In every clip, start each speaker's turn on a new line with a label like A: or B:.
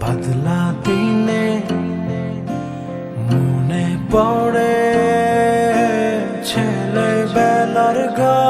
A: বাদলা দিনে মনে পড়ে ছেলেবেলার গান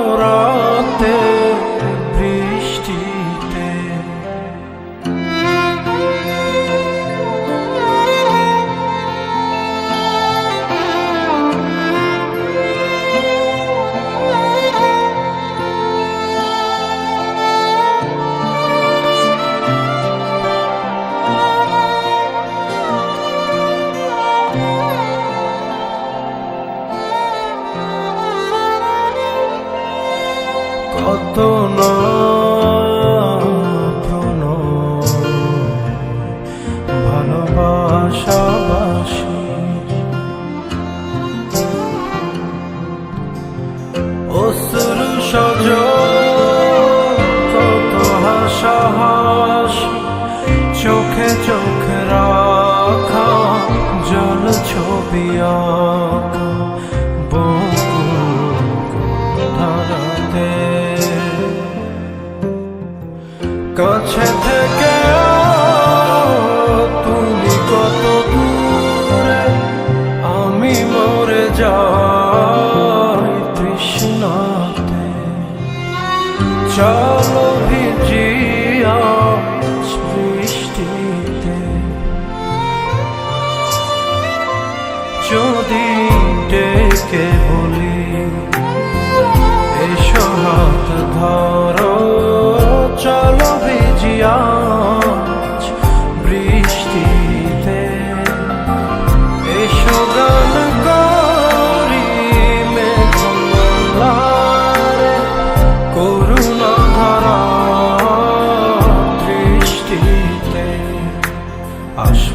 A: সজ কত হাসাহাসি চোখে চোখে রাখা জল ছবি আঁকা কাছে থেকে তুমি কত চলো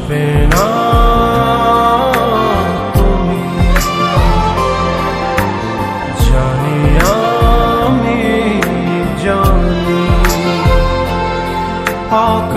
A: আসবে না। তুমি জানি আমি জানি। অকারণে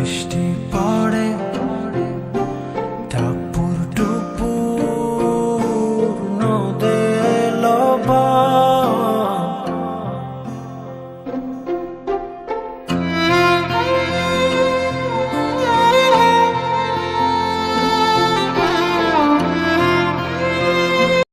A: বৃষ্টি পা